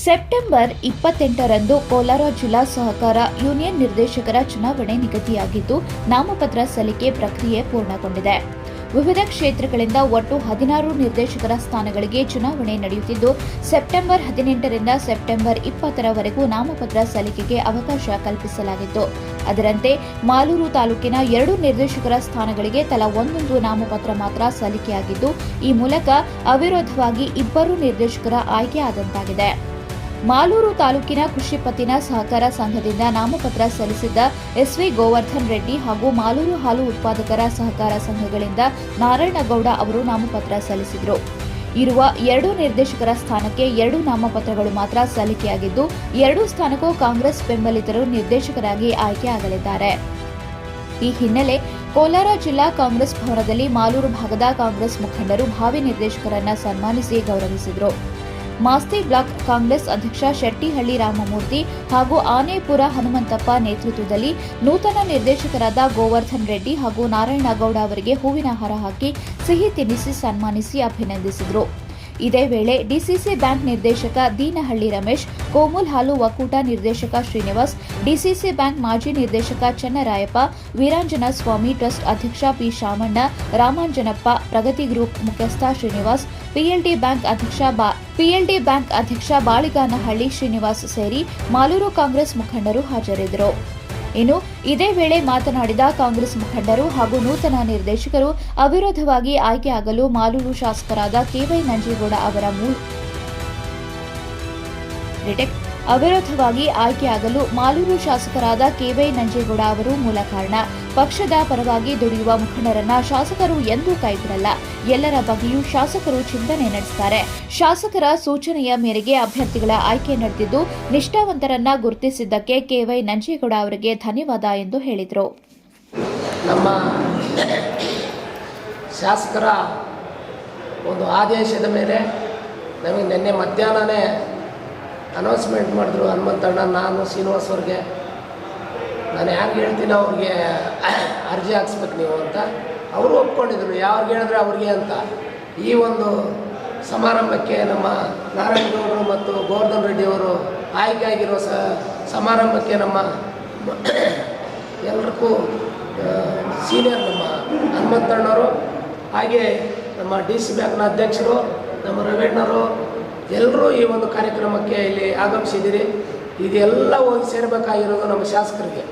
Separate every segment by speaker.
Speaker 1: September ಇಪ್ಪತ್ತೆಂಟರಂದು Kolar ಜಿಲ್ಲಾ ಸಹಕಾರ union ನಿರ್ದೇಶಕರ ಚುನಾವಣೆ ನಿಗದಿಯಾಗಿದ್ದು, ನಾಮಪತ್ರ ಸಲ್ಲಿಕೆ ಪ್ರಕ್ರಿಯೆ ಪೂರ್ಣಗೊಂಡಿದೆ. ವಿವಿಧ ಕ್ಷೇತ್ರಗಳಿಂದ ಒಟ್ಟು ಹದಿನಾರು ನಿರ್ದೇಶಕರ ಸ್ಥಾನಗಳಿಗೆ ಚುನಾವಣೆ ನಡೆಯುತ್ತಿದ್ದು, ಸೆಪ್ಟೆಂಬರ್ ಹದಿನೆಂಟರಿಂದ ಸೆಪ್ಟೆಂಬರ್ ಇಪ್ಪತ್ತರವರೆಗೂ ನಾಮಪತ್ರ ಸಲ್ಲಿಕೆಗೆ ಅವಕಾಶ ಕಲ್ಪಿಸಲಾಗಿತ್ತು. ಅದರಂತೆ, ಮಾಲೂರು ತಾಲೂಕಿನ ಎರಡು ನಿರ್ದೇಶಕರ ಸ್ಥಾನಗಳಿಗೆ ತಲಾ ಒಂದೊಂದು ನಾಮಪತ್ರ ಮಾತ್ರ ಸಲ್ಲಿಕೆಯಾಗಿದ್ದು, ಈ ಮೂಲಕ ಅವಿರೋಧವಾಗಿ ಇಬ್ಬರು ನಿರ್ದೇಶಕರ ಆಯ್ಕೆಯಾದಂತಾಗಿದೆ ಮಾಲೂರು ತಾಲೂಕಿನ ಕೃಷಿ ಪತ್ತಿನ ಸಹಕಾರ ಸಂಘದಿಂದ ನಾಮಪತ್ರ ಸಲ್ಲಿಸಿದ್ದ ಎಸ್ವಿ ಗೋವರ್ಧನ್ ರೆಡ್ಡಿ ಹಾಗೂ ಮಾಲೂರು ಹಾಲು ಉತ್ಪಾದಕರ ಸಹಕಾರ ಸಂಘಗಳಿಂದ ನಾರಾಯಣಗೌಡ ಅವರು ನಾಮಪತ್ರ ಸಲ್ಲಿಸಿದರು. ಇರುವ ಎರಡು ನಿರ್ದೇಶಕರ ಸ್ಥಾನಕ್ಕೆ ಎರಡು ನಾಮಪತ್ರಗಳು ಮಾತ್ರ ಸಲ್ಲಿಕೆಯಾಗಿದ್ದು, ಎರಡೂ ಸ್ಥಾನಕ್ಕೂ ಕಾಂಗ್ರೆಸ್ ಬೆಂಬಲಿತರು ನಿರ್ದೇಶಕರಾಗಿ ಆಯ್ಕೆಯಾಗಲಿದ್ದಾರೆ ಈ ಹಿನ್ನೆಲೆ ಕೋಲಾರ ಜಿಲ್ಲಾ ಕಾಂಗ್ರೆಸ್ ಭವನದಲ್ಲಿ ಮಾಲೂರು ಭಾಗದ ಕಾಂಗ್ರೆಸ್ ಮುಖಂಡರು ಭಾವಿ ನಿರ್ದೇಶಕರನ್ನ ಸನ್ಮಾನಿಸಿ ಗೌರವಿಸಿದರು. ಮಾಸ್ತಿ ಬ್ಲಾಕ್ ಕಾಂಗ್ರೆಸ್ ಅಧ್ಯಕ್ಷ ಶೆಟ್ಟಿಹಳ್ಳಿ ರಾಮಮೂರ್ತಿ ಹಾಗೂ ಆನೇಪುರ ಹನುಮಂತಪ್ಪ ನೇತೃತ್ವದಲ್ಲಿ ನೂತನ ನಿರ್ದೇಶಕರಾದ ಗೋವರ್ಧನ್ ರೆಡ್ಡಿ ಹಾಗೂ ನಾರಾಯಣಗೌಡ ಅವರಿಗೆ ಹೂವಿನ ಹಾರ ಹಾಕಿ ಸಿಹಿ ತಿನ್ನಿಸಿ ಸನ್ಮಾನಿಸಿ ಅಭಿನಂದಿಸಿದರು. ಇದೇ ವೇಳೆ ಡಿಸಿಸಿ ಬ್ಯಾಂಕ್ ನಿರ್ದೇಶಕ ದೀನಹಳ್ಳಿ ರಮೇಶ್, ಕೋಮುಲ್ ಹಾಲು ಒಕ್ಕೂಟ ನಿರ್ದೇಶಕ ಶ್ರೀನಿವಾಸ್, ಡಿಸಿಸಿ ಬ್ಯಾಂಕ್ ಮಾಜಿ ನಿರ್ದೇಶಕ ಚನ್ನರಾಯಪ್ಪ, ವೀರಾಂಜನ ಸ್ವಾಮಿ ಟ್ರಸ್ಟ್ ಅಧ್ಯಕ್ಷ ಪಿ ಶಾಮಣ್ಣ, ರಾಮಾಂಜನಪ್ಪ, ಪ್ರಗತಿ ಗ್ರೂಪ್ ಮುಖ್ಯಸ್ಥ ಶ್ರೀನಿವಾಸ್, ಪಿಎಲ್ಡಿ ಬ್ಯಾಂಕ್ ಅಧ್ಯಕ್ಷ ಪಿಎಲ್ಡಿ ಬ್ಯಾಂಕ್ ಅಧ್ಯಕ್ಷ ಬಾಳಿಗಾನಹಳ್ಳಿ ಶ್ರೀನಿವಾಸ್ ಸೇರಿ ಮಾಲೂರು ಕಾಂಗ್ರೆಸ್ ಮುಖಂಡರು ಹಾಜರಿದ್ದರು. ಇನ್ನು ಇದೇ ವೇಳೆ ಮಾತನಾಡಿದ ಕಾಂಗ್ರೆಸ್ ಮುಖಂಡರು ಹಾಗೂ ನೂತನ ನಿರ್ದೇಶಕರು ಅವಿರೋಧವಾಗಿ ಆಯ್ಕೆಯಾಗಲು ಮಾಲೂರು ಶಾಸಕರಾದ ಕೆವೈ ನಂಜೇಗೌಡ ಅವರ ಮೂಲ ಅವಿರೋಧವಾಗಿ ಆಯ್ಕೆಯಾಗಲು ಮಾಲೂರು ಶಾಸಕರಾದ ಕೆವೈ ನಂಜೇಗೌಡ ಅವರು ಮೂಲ ಕಾರಣ. ಪಕ್ಷದ ಪರವಾಗಿ ದುಡಿಯುವ ಮುಖಂಡರನ್ನ ಶಾಸಕರು ಎಂದೂ ಕೈಬಿಡಲ್ಲ ಎಲ್ಲರ ಬಗ್ಗೆಯೂ ಶಾಸಕರು ಚಿಂತನೆ ನಡೆಸುತ್ತಾರೆ ಶಾಸಕರ ಸೂಚನೆಯ ಮೇರೆಗೆ ಅಭ್ಯರ್ಥಿಗಳ ಆಯ್ಕೆ ನಡೆದಿದ್ದು, ನಿಷ್ಠಾವಂತರನ್ನ ಗುರುತಿಸಿದ್ದಕ್ಕೆ ಕೆವೈ ನಂಜೇಗೌಡ ಅವರಿಗೆ ಧನ್ಯವಾದ ಎಂದು ಹೇಳಿದರು.
Speaker 2: ನಮ್ಮ ಶಾಸಕರ ಒಂದು ಆದೇಶದ ಮೇಲೆ ನಮಗೆ ನಿನ್ನೆ ಮಧ್ಯಾಹ್ನನೇ ಅನೌನ್ಸ್ಮೆಂಟ್ ಮಾಡಿದ್ರು ಹನುಮಂತಣ್ಣ, ನಾನು ಶ್ರೀನಿವಾಸ್ ಅವ್ರಿಗೆ. ನಾನು ಯಾರಿಗೆ ಹೇಳ್ತೀನಿ ಅವ್ರಿಗೆ ಅರ್ಜಿ ಹಾಕ್ಸ್ಬೇಕು ನೀವು ಅಂತ. ಅವರು ಒಪ್ಕೊಂಡಿದ್ರು, ಯಾವ್ರಿಗೆ ಹೇಳಿದ್ರೆ ಅವ್ರಿಗೆ ಅಂತ. ಈ ಒಂದು ಸಮಾರಂಭಕ್ಕೆ ನಮ್ಮ ನಾರಾಯಣಗೌಡರು ಮತ್ತು ಗೋವರ್ಧನ್ ರೆಡ್ಡಿಯವರು ಆಯ್ಕೆ ಆಗಿರೋ ಸ, ಸಮಾರಂಭಕ್ಕೆ ನಮ್ಮ ಎಲ್ರಿಗೂ ಸೀನಿಯರ್ ನಮ್ಮ ಹನುಮಂತಣ್ಣವರು ಹಾಗೆ ನಮ್ಮ ಡಿ ಸಿ ಬ್ಯಾಂಕ್ನ ಅಧ್ಯಕ್ಷರು, ನಮ್ಮ ರವೀಣ್ಣರು ಎಲ್ಲರೂ ಈ ಒಂದು ಕಾರ್ಯಕ್ರಮಕ್ಕೆ ಇಲ್ಲಿ ಆಗಮಿಸಿದ್ದೀರಿ. ಇದೆಲ್ಲ ಹೋಗಿ ಸೇರಬೇಕಾಗಿರೋದು ನಮ್ಮ ಶಾಸಕರಿಗೆ.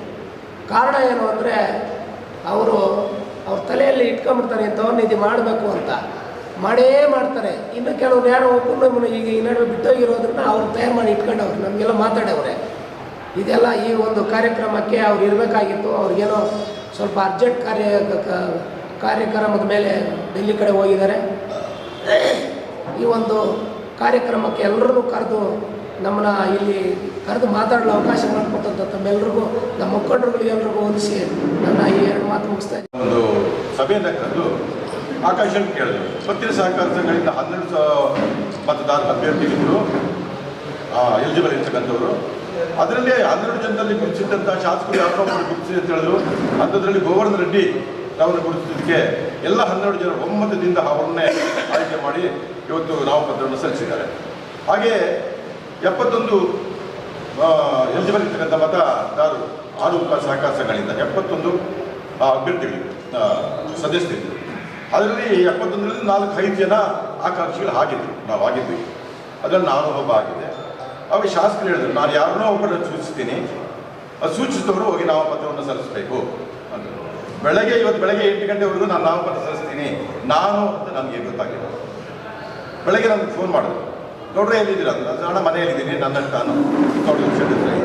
Speaker 2: ಕಾರಣ ಏನು ಅಂದರೆ ಅವರು ಅವ್ರ ತಲೆಯಲ್ಲಿ ಇಟ್ಕೊಂಬಿಡ್ತಾರೆ ಇಂಥವ್ರು ನಿಧಿ ಮಾಡಬೇಕು ಅಂತ. ಮಾಡೇ ಮಾಡ್ತಾರೆ. ಇನ್ನು ಕೆಲವ್ರು ಯಾರೋ ಒಬ್ಬರು ಈಗ ಈ ನಡುವೆ ಬಿಟ್ಟೋಗಿರೋದನ್ನ ಅವ್ರು ತಯಾರು ಮಾಡಿ ಇಟ್ಕೊಂಡವ್ರು. ನಮಗೆಲ್ಲ ಮಾತಾಡವ್ರೆ. ಇದೆಲ್ಲ ಈ ಒಂದು ಕಾರ್ಯಕ್ರಮಕ್ಕೆ ಅವ್ರು ಇರಬೇಕಾಗಿತ್ತು. ಅವ್ರಿಗೇನೋ ಸ್ವಲ್ಪ ಅರ್ಜೆಂಟ್ ಕಾರ್ಯ, ಕಾರ್ಯಕ್ರಮದ ಮೇಲೆ ಡೆಲ್ಲಿ ಕಡೆ ಹೋಗಿದ್ದಾರೆ. ಈ ಒಂದು ಕಾರ್ಯಕ್ರಮಕ್ಕೆ ಎಲ್ಲರನ್ನೂ ಕರೆದು ನಮ್ಮನ್ನ ಇಲ್ಲಿ ಕರೆದು ಮಾತಾಡಲು ಅವಕಾಶ ಮಾಡಿಕೊಟ್ಟಂಥ ತಮ್ಮೆಲ್ಲರಿಗೂ ನಮ್ಮ ಮುಖಂಡರುಗಳಿಗೆ ಎಲ್ರಿಗೂ ಹೊಂದಿಸಿ ನನ್ನ ಈ ಎರಡು ಮಾತು ಮುಗಿಸ್ತಾ.
Speaker 3: ಒಂದು ಸಭೆಯನ್ನು ಕರೆದು ಆಕಾಶ ಕೇಳಿದ್ರು. ಪತ್ತಿನ ಸಹಕಾರ ಸಂಘಗಳಿಂದ ಹನ್ನೆರಡು ಸಾವಿರ ಮತದಾರ ಅಭ್ಯರ್ಥಿಗಳಿದ್ರು ಎಲಿಜಿಬಲ್ ಇರ್ತಕ್ಕಂಥವ್ರು. ಅದರಲ್ಲಿ ಹನ್ನೆರಡು ಜನರಲ್ಲಿ ಗುರುತಿಸಿದಂಥ ಶಾಸಕರು ಯಾರೋ ಗುರುತಿಸಿ ಅಂತ ಹೇಳಿದ್ರು. ಅಂಥದ್ರಲ್ಲಿ ಗೋವರ್ಧನ್ ರೆಡ್ಡಿ ಅವರನ್ನು ಗುರುತಿಸಿದ್ದಕ್ಕೆ ಎಲ್ಲ ಹನ್ನೆರಡು ಜನ ಒಮ್ಮತದಿಂದ ಅವರನ್ನೇ ಆಯ್ಕೆ ಮಾಡಿ ಇವತ್ತು ನಾಮಪತ್ರವನ್ನು ಸಲ್ಲಿಸಿದ್ದಾರೆ. ಹಾಗೆ ಎಪ್ಪತ್ತೊಂದು ಎಲಿಜಿಬಲ್ ಇರ್ತಕ್ಕಂಥ ಮತದಾರರು ಆರು ಸಹಕಾರ ಸಂಘಗಳಿಂದ ಎಪ್ಪತ್ತೊಂದು ಅಭ್ಯರ್ಥಿಗಳು ಸದಸ್ಯರಿದ್ದರು. ಅದರಲ್ಲಿ ಎಪ್ಪತ್ತೊಂದರಲ್ಲಿ ನಾಲ್ಕು ಐದು ಜನ ಆಕಾಂಕ್ಷಿಗಳು ಆಗಿದ್ದರು. ನಾವು ಆಗಿದ್ವಿ. ಅದರಲ್ಲಿ ನಾನು ಒಬ್ಬ ಆಗಿದ್ದೆ. ಅವಾಗ ಶಾಸಕರು ಹೇಳಿದ್ರು, ನಾನು ಯಾರನ್ನೋ ಒಬ್ಬರನ್ನು ಸೂಚಿಸ್ತೀನಿ. ಅದು ಸೂಚಿಸಿದವರು ಹೋಗಿ ನಾಮಪತ್ರವನ್ನು ಸಲ್ಲಿಸಬೇಕು. ಅಂತ ಬೆಳಗ್ಗೆ, ಇವತ್ತು ಬೆಳಗ್ಗೆ ಎಂಟು ಗಂಟೆವರೆಗೂ ನಾನು ನಾಮಪತ್ರ ಸಲ್ಲಿಸ್ತೀನಿ. ನಾನು ಅಂತ ನನಗೆ ಗೊತ್ತಾಗಿಲ್ಲ ಬೆಳಗ್ಗೆ ನನಗೆ ಫೋನ್ ಮಾಡಿದ್ರು. ನೋಡ್ರೆ ಎಲ್ಲಿದ್ದೀರಾ ಅಂತ ಮನೆಯಲ್ಲಿದ್ದೀನಿ ನನ್ನ ನಾನು ನೋಡಿ ಇದ್ದೀನಿ.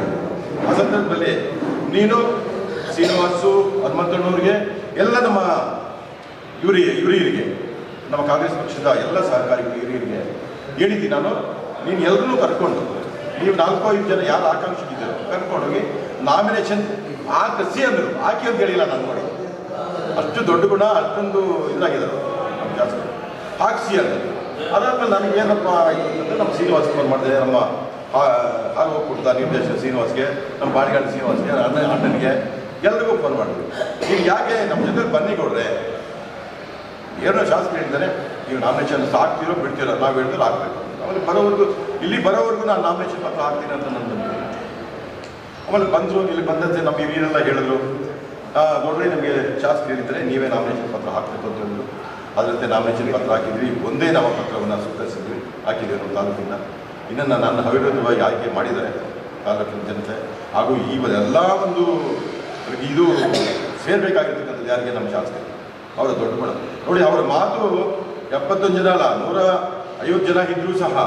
Speaker 3: ಆ ಸಂದರ್ಭದಲ್ಲಿ ನೀನು, ಶ್ರೀನಿವಾಸು, ಹನುಮಂತಣ್ಣವ್ರಿಗೆ, ಎಲ್ಲ ನಮ್ಮ ಇವರಿಗೆ ಇವರಿಗೆ ನಮ್ಮ ಕಾಂಗ್ರೆಸ್ ಪಕ್ಷದ ಎಲ್ಲ ಸಹಕಾರಿ ಹಿರಿಯರಿಗೆ ಹೇಳಿದ್ದೀನಿ ನಾನು. ನೀನು ಎಲ್ಲರನ್ನೂ ಕರ್ಕೊಂಡು, ನೀವು ನಾಲ್ಕು ಐದು ಜನ ಯಾರು ಆಕಾಂಕ್ಷಿಗಿದ್ದರು ಕರ್ಕೊಂಡೋಗಿ ನಾಮಿನೇಷನ್ ಹಾಕಿಸಿ ಅಂದರು. ಹಾಕಿ ಅಂತ ಹೇಳಿಲ್ಲ ನಾನು ನೋಡಿ. ಅಷ್ಟು ದೊಡ್ಡ ಗುಣ, ಅಷ್ಟೊಂದು ಇದಾಗಿದ್ದಾರೆ ನಮ್ಮ ಜಾಸ್ತಿ. ಹಾಕ್ಸಿ ಅಂತ ಅದಾದ್ಮೇಲೆ ನನಗೆ ಏನಪ್ಪ ಆಯ್ತು ಅಂತಂದ್ರೆ ನಮ್ಮ ಶ್ರೀನಿವಾಸ್ ಫೋನ್ ಮಾಡಿದೆ, ನಮ್ಮ ಹಾಲು ಒಕ್ಕೂಟದ ನಿರ್ದೇಶಕ ಶ್ರೀನಿವಾಸ್ಗೆ, ನಮ್ಮ ಬಾಡಿಗಾಡಿ ಶ್ರೀನಿವಾಸ್ಗೆ ಅಣ್ಣ ಅಣ್ಣನಿಗೆ ಎಲ್ರಿಗೂ ಫೋನ್ ಮಾಡಿದ್ರು ಈಗ ಯಾಕೆ ನಮ್ಮ ಜೊತೆ ಬನ್ನಿ ಕೊಡ್ರೆ? ಏನೋ ಶಾಸ್ತ್ರ ಹೇಳಿದ್ದಾರೆ, ನೀವು ನಾಮಿನೇಷನ್ ಹಾಕ್ತಿರೋ ಬಿಡ್ತಿರೋ ನಾವು ಹೇಳಿದ್ರೆ ಹಾಕ್ಬೇಕು ಆಮೇಲೆ ಬರೋವರೆಗೂ, ಇಲ್ಲಿ ಬರೋವರೆಗೂ ನಾನು ನಾಮಿನೇಷನ್ ಪತ್ರ ಹಾಕ್ತೀನಿ ಅಂತ ನನ್ನ ಆಮೇಲೆ ಬಂದರು, ಇಲ್ಲಿ ಬಂದಂತೆ ನಮ್ಮ ಹಿರಿಯರೆಲ್ಲ ಹೇಳಿದ್ರು ನೋಡ್ರಿ ನಮಗೆ ಶಾಸ್ತ್ರ ಹೇಳಿದ್ದಾರೆ, ನೀವೇ ನಾಮಿನೇಷನ್ ಪತ್ರ ಹಾಕ್ಬೇಕು ಅಂತ ಹೇಳಿದ್ರು. ಅದರಂತೆ ನಾಮಿನೇಷನ್ ಪತ್ರ ಹಾಕಿದ್ವಿ. ಒಂದೇ ನಾಮಪತ್ರವನ್ನು ಸ್ವೀಕರಿಸಿದ್ವಿ ಹಾಕಿದ್ದೇವೆ ನಮ್ಮ ತಾಲೂಕಿನ ಇನ್ನನ್ನು ನನ್ನ ಅವಿರೋಧವಾಗಿ ಆಯ್ಕೆ ಮಾಡಿದ್ದಾರೆ ತಾಲೂಕಿನ ಜನತೆ. ಹಾಗೂ ಈ ಎಲ್ಲ ಒಂದು ಇದು ಸೇರಬೇಕಾಗಿರ್ತಕ್ಕಂಥದ್ದು ಯಾರಿಗೆ? ನಮ್ಮ ಶಾಸಕರು. ಅವರ ದೊಡ್ಡ ಬಡ. ನೋಡಿ, ಅವರ ಮಾತು ಎಪ್ಪತ್ತೊಂದು ಜನ ಅಲ್ಲ, ನೂರ ಐವತ್ತು ಜನ ಇದ್ದರೂ ಸಹ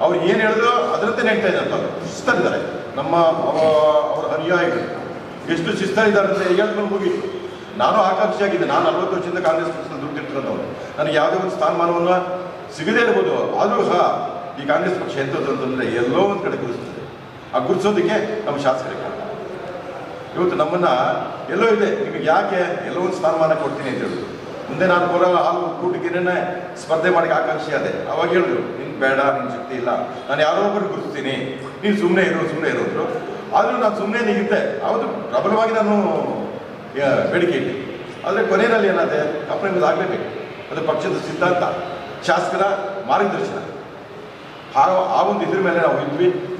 Speaker 3: ಅವ್ರು ಏನು ಹೇಳಿದ್ರು ಅದರಂತೆ ನಡೀತಾ ಇದ್ದಾರೆ ಅಂತ ಶಿಸ್ತರಿದ್ದಾರೆ. ನಮ್ಮ ಅವ- ಅವರ ಅನುಯಾಯಿಗಳು ಎಷ್ಟು ಶಿಸ್ತರಿದ್ದಾರೆ ಅಂತ ಹೇಳ್ಕೊಂಡು ಮುಗೀತು ನಾನು ಆಕಾಂಕ್ಷಿಯಾಗಿದ್ದೆ. ನಾನು ನಲವತ್ತು ವರ್ಷದಿಂದ ಕಾಂಗ್ರೆಸ್ ಪಕ್ಷದಲ್ಲಿ ದುಡ್ಡಿರ್ತಕ್ಕಂಥವ್ರು ನನಗೆ ಯಾವುದೇ ಒಂದು ಸ್ಥಾನಮಾನವನ್ನು ಸಿಗದೇ ಇರ್ಬೋದು. ಆದರೂ ಸಹ ಈ ಕಾಂಗ್ರೆಸ್ ಪಕ್ಷ ಎಂಥದ್ದು ಅಂತಂದರೆ ಎಲ್ಲೋ ಒಂದು ಕಡೆ ಗುರುಸ್ತದೆ ಆ ಗುರುತಿಸೋದಕ್ಕೆ ನಮ್ಮ ಶಾಸಕರಿಗೆ. ಇವತ್ತು ನಮ್ಮನ್ನು ಎಲ್ಲೋ ಇದೆ. ನಿಮಗೆ ಯಾಕೆ ಎಲ್ಲೋ ಒಂದು ಸ್ಥಾನಮಾನ ಕೊಡ್ತೀನಿ ಅಂತ ಹೇಳಿದ್ರು ಮುಂದೆ ನಾನು ಕೋಲಾರ ಹಾಲು ಕೂಟಕ್ಕೇನೆ ಸ್ಪರ್ಧೆ ಮಾಡಿ ಆಕಾಂಕ್ಷಿ ಅದೇ ಅವಾಗ ಹೇಳಿದ್ರು, ನಿನ್ ಬೇಡ ನಿನ್ನ ಶಕ್ತಿ ಇಲ್ಲ. ನಾನು ಯಾರೋ ಒಬ್ಬರು ಗುರುತಿಸ್ತೀನಿ. ನೀನು ಸುಮ್ಮನೆ ಇರೋ ಸುಮ್ಮನೆ ಇರೋದ್ರು ಆದರೂ ನಾನು ಸುಮ್ಮನೆ ನೀಗಿದ್ದೆ. ಅವತ್ತು ಪ್ರಬಲವಾಗಿ ನಾನು ಬೇಡಿಕೆ ಇದೆ. ಆದರೆ ಕೊನೆಯಲ್ಲಿ ಏನಾದೆ ಕಂಪ್ರಮೈಸ್ ಆಗಲೇಬೇಕು. ಅದು ಪಕ್ಷದ ಸಿದ್ಧಾಂತ. ಶಾಸಕರ ಮಾರ್ಗದರ್ಶನ. ಆ ಆ ಒಂದು ಇದ್ರ ಮೇಲೆ ನಾವು ಇದ್ವಿ.